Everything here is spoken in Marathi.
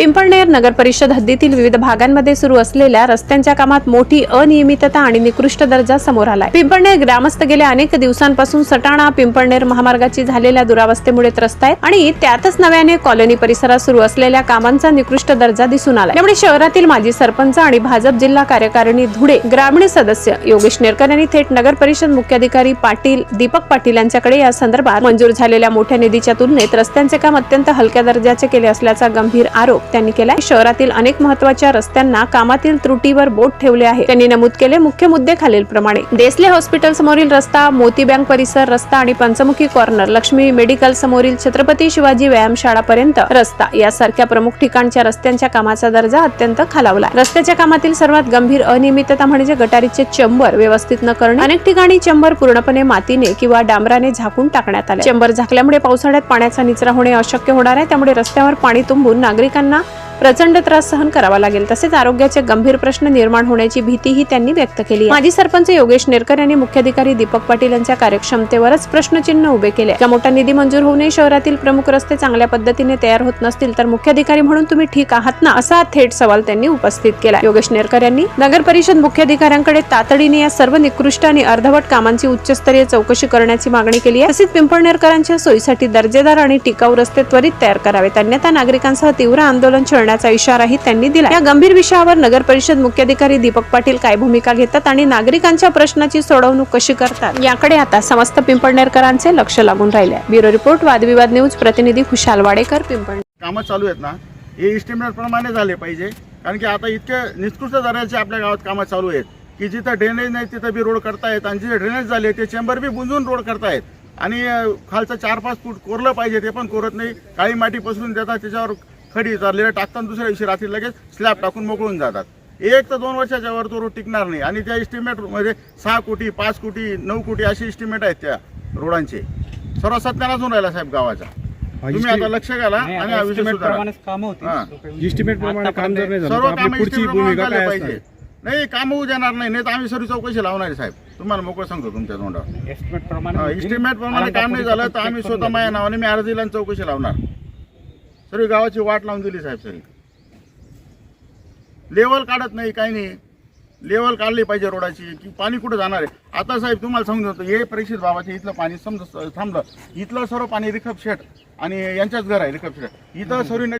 पिंपळनेर नगर परिषद हद्दीतील विविध भागांमध्ये सुरू असलेल्या रस्त्यांच्या कामात मोठी अनियमितता आणि निकृष्ट दर्जा समोर आलाय. पिंपळनेर ग्रामस्थ गेल्या अनेक दिवसांपासून सटाणा पिंपळनेर महामार्गाची झालेल्या दुरावस्थेमुळे त्रस्त आहेत आणि त्यातच नव्याने कॉलनी परिसरात सुरू असलेल्या कामांचा निकृष्ट दर्जा दिसून आला त्यामुळे शहरातील माजी सरपंच आणि भाजप जिल्हा कार्यकारिणी धुळे ग्रामीण सदस्य योगेश नेरकर यांनी थेट नगर परिषद मुख्याधिकारी पाटील दीपक पाटील यांच्याकडे या संदर्भात मंजूर झालेल्या मोठ्या निधीच्या तुलनेत रस्त्यांचे काम अत्यंत हलक्या दर्जाचे केले असल्याचा गंभीर आरोप त्यांनी केलाय. शहरातील अनेक महत्त्वाच्या रस्त्यांना कामातील त्रुटीवर बोट ठेवले आहे. त्यांनी नमूद केले मुख्य मुद्दे खालीलप्रमाणे देसले हॉस्पिटल समोरील रस्ता मोती बँक परिसर रस्ता आणि पंचमुखी कॉर्नर लक्ष्मी मेडिकल समोरील छत्रपती शिवाजी व्यायामशाळा पर्यंत रस्ता. यासारख्या प्रमुख ठिकाणच्या रस्त्यांच्या कामाचा दर्जा अत्यंत खालावला रस्त्याच्या कामातील सर्वात गंभीर अनियमितता म्हणजे गटारीचे चंबर व्यवस्थित न करणे. अनेक ठिकाणी चंबर पूर्णपणे मातीने किंवा डांबराने झाकून टाकण्यात आले. चंबर झाकल्यामुळे पावसाळ्यात पाण्याचा निचरा होणे अशक्य होणार आहे. त्यामुळे रस्त्यावर पाणी तुंबून नागरिकांना प्रचंड त्रास सहन करावा लागेल. तसेच आरोग्याचे गंभीर प्रश्न निर्माण होण्याची भीतीही त्यांनी व्यक्त केली माजी सरपंच योगेश नेरकर यांनी मुख्याधिकारी दीपक पाटील यांच्या कार्यक्षमतेवरच प्रश्नचिन्ह उभे केले. इतका मोठा निधी मंजूर होऊनही शहरातील प्रमुख रस्ते चांगल्या पद्धतीने तयार होत नसतील तर मुख्याधिकारी म्हणून तुम्ही ठीक आहात ना? असा थेट सवाल त्यांनी उपस्थित केला. योगेश नेरकर यांनी नगर परिषद मुख्याधिकाऱ्यांकडे तातडीने या सर्व निकृष्ट आणि अर्धवट कामांची उच्चस्तरीय चौकशी करण्याची मागणी केली आहे. तसेच पिंपळनेरकरांच्या सोयीसाठी दर्जेदार आणि टिकाऊ रस्ते त्वरित तयार करावेत. अन्यथा नागरिकांसह तीव्र आंदोलन करण्याचा इशाराही त्यांनी दिला या गंभीर विषयावर नगर परिषद मुख्याधिकारी दीपक पाटील काय भूमिका घेतात आणि नागरिकांच्या प्रश्नाची सोडवणूक कशी करतात? याकडे आता समस्त पिंपळनेरकरांचे लक्ष लागून राहिले ब्युरो रिपोर्ट वादविवाद न्यूज प्रतिनिधी खुशाल वाडेकर पिंपळ कामं चालू आहेत ना? हे इस्टिमेट प्रमाणे झाले पाहिजे. कारण की आता इतके निकृष्ट दर्जाचे आपल्या गावात कामं चालू आहेत की जिथं ड्रेनेज नाही तिथं बी रोड करतायत. आणि जिथे ड्रेनेज झाले ते चेंबर बी बुंजून रोड करतायत. आणि खालचं चार पाच फूट कोरलं पाहिजे ते पण कोरत नाही. काळी माती पसरून देतात त्याच्यावर खडी चाललेलं टाकताना दुसऱ्या दिवशी रात्री लगेच स्लॅब टाकून मोकळून जातात. एक तर दोन वर्षाच्या वर तो रोड टिकणार नाही. आणि त्या इस्टिमेटमध्ये सहा कोटी पाच कोटी नऊ कोटी असे इस्टिमेट आहेत त्या रोडांचे सर्व सत्यानाश होऊन राहिला साहेब गावाचा. तुम्ही आता लक्ष घाला आणि हा विषय सुधारा. प्रमाणेच काम होती हा. इस्टिमेट प्रमाणे काम जर नाही झालं सर्व तर काम आपली पुढची भूमिका काय असणार नाही काम होऊ देणार नाही. नाही तर आम्ही सर्व चौकशी लावणार आहे साहेब. तुम्हाला मोकळं सांगतो तुमच्या तोंडावर. एस्टिमेट प्रमाणे इस्टिमेट प्रमाणे काम नाही झालं तर आम्ही स्वतः माझ्या नावाने मी अर्ज दिला आणि चौकशी लावणार. सर्व गावाची वाट लावून दिली साहेब सरी लेवल काढत नाही काही नाही. लेवल काढली पाहिजे रोडाची. की पाणी कुठं जाणार आहे? आता साहेब तुम्हाला सांगून देतो हे परीक्षित बाबाचे इथलं पाणी समजा थांबलं इथलं सर्व पाणी रिखप शेट आणि यांच्याच घर आहे रिखप शेट. इथं सर्व